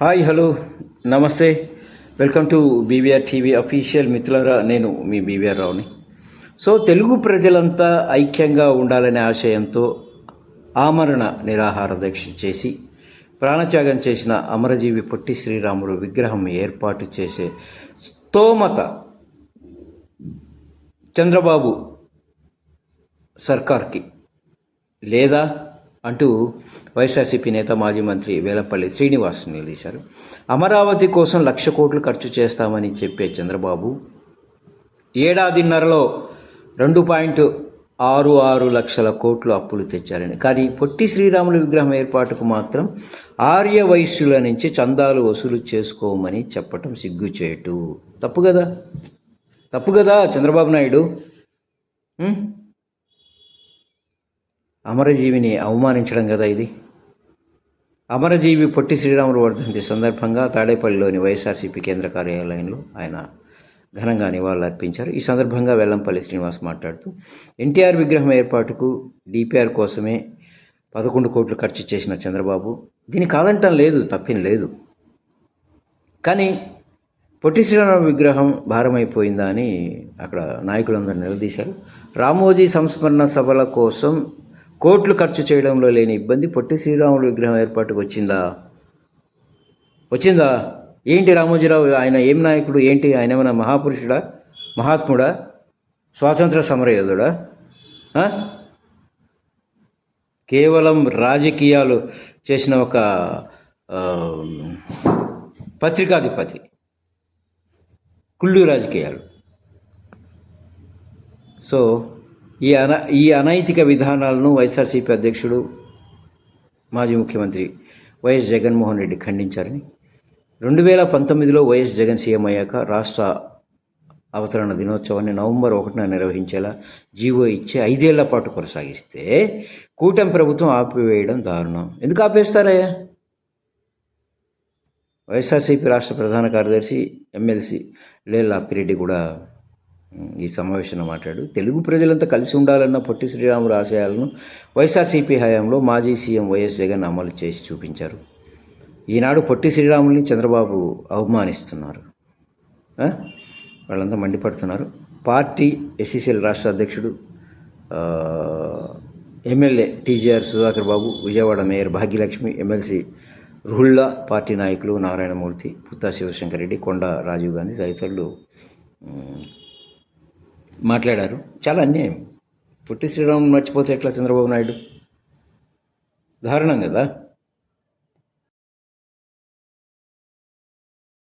Hi hello నమస్తే welcome to BVR TV official మిత్రులరా నేను మీ బీవీఆర్ రావుని సో తెలుగు ప్రజలంతా ఐక్యంగా ఉండాలనే ఆశయంతో ఆమరణ నిరాహార దీక్ష చేసి ప్రాణత్యాగం చేసిన అమరజీవి పొట్టి శ్రీరాముడు విగ్రహం ఏర్పాటు చేసే స్తోమత చంద్రబాబు సర్కార్కి లేదా అంటూ వైఎస్ఆర్సీపీ నేత మాజీ మంత్రి వేలపల్లి శ్రీనివాస్ నిలదీశారు. అమరావతి కోసం లక్ష కోట్లు ఖర్చు చేస్తామని చెప్పే చంద్రబాబు ఏడాదిన్నరలో రెండు పాయింట్ ఆరు ఆరు లక్షల కోట్లు అప్పులు తెచ్చారని. కానీ పొట్టి శ్రీరాములు విగ్రహం ఏర్పాటుకు మాత్రం ఆర్య వైశ్యుల నుంచి చందాలు వసూలు చేసుకోమని చెప్పటం సిగ్గుచేటు. తప్పు కదా? తప్పు కదా చంద్రబాబు నాయుడు? అమరజీవిని అవమానించడం కదా ఇది? అమరజీవి పొట్టి శ్రీరాములు వర్ధంతి సందర్భంగా తాడేపల్లిలోని వైఎస్ఆర్సీపీ కేంద్ర కార్యాలయంలో ఆయన ఘనంగా నివాళులర్పించారు. ఈ సందర్భంగా వెల్లంపల్లి శ్రీనివాస్ మాట్లాడుతూ ఎన్టీఆర్ విగ్రహం ఏర్పాటుకు డిపిఆర్ కోసమే పదకొండు కోట్లు ఖర్చు చేసిన చంద్రబాబు. దీని కాదంటం లేదు తప్పేం లేదు. కానీ పొట్టి శ్రీరామ విగ్రహం భారమైపోయిందా అని అక్కడ నాయకులందరూ నిలదీశారు. రామోజీ సంస్మరణ సభల కోసం కోట్లు ఖర్చు చేయడంలో లేని ఇబ్బంది పొట్టి శ్రీరాములు విగ్రహం ఏర్పాటుకు వచ్చిందా? వచ్చిందా? ఏంటి రామోజీరావు? ఆయన ఏం నాయకుడు? ఏంటి? ఆయన ఏమైనా మహాపురుషుడా? మహాత్ముడా? స్వాతంత్ర సమరయోధుడా? కేవలం రాజకీయాలు చేసిన ఒక పత్రికాధిపతి. కుళ్ళు రాజకీయాలు. సో ఈ అన ఈ అనైతిక విధానాలను వైఎస్ఆర్సీపీ అధ్యక్షుడు మాజీ ముఖ్యమంత్రి వైఎస్ జగన్మోహన్ రెడ్డి ఖండించారని. రెండు వేల పంతొమ్మిదిలో వైఎస్ జగన్ సీఎం అయ్యాక రాష్ట్ర అవతరణ దినోత్సవాన్ని నవంబర్ ఒకటిన నిర్వహించేలా జీవో ఇచ్చే ఐదేళ్ళ పాటు కొనసాగిస్తే కూటమి ప్రభుత్వం ఆపివేయడం దారుణం. ఎందుకు ఆపేస్తారయ్యా? వైఎస్ఆర్సీపీ రాష్ట్ర ప్రధాన కార్యదర్శి ఎమ్మెల్సీ లేల్ అప్పిరెడ్డి కూడా ఈ సమావేశంలో మాట్లాడు తెలుగు ప్రజలంతా కలిసి ఉండాలన్న పొట్టి శ్రీరాములు ఆశయాలను వైఎస్ఆర్సీపీ హయాంలో మాజీ సీఎం వైఎస్ జగన్ అమలు చేసి చూపించారు. ఈనాడు పొట్టి శ్రీరాముల్ని చంద్రబాబు అవమానిస్తున్నారు. వాళ్ళంతా మండిపడుతున్నారు. పార్టీ ఎస్సీసీఎల్ రాష్ట్ర అధ్యక్షుడు MLA TGR Sudhakar Babu Vijayawada mayor Bhagyalakshmi MLC Ruhulla party నాయకులు నారాయణమూర్తి పుత్తా శివశంకర్ రెడ్డి కొండ రాజీవ్ గాంధీ తదితరులు మాట్లాడారు. చాలా అన్యాయం. పుట్టి శ్రీరామ్ మర్చిపోతే ఎట్లా చంద్రబాబు నాయుడు? దారుణం కదా?